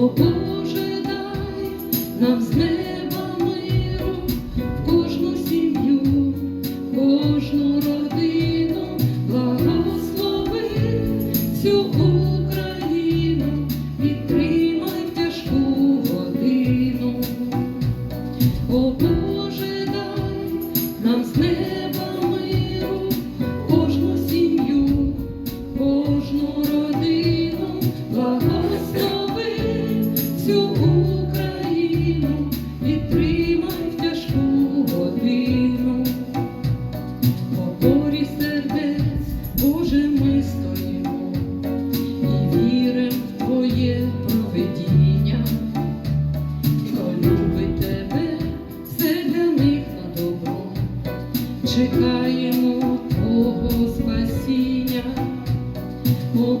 О дай нам з неба миру кожну сім'ю, в кожну родину, благослови цю. Боже, ми стоїмо і віримо в Твоє проведіння, хто любить тебе, все для них на добро, чекаємо Твого спасіння. О,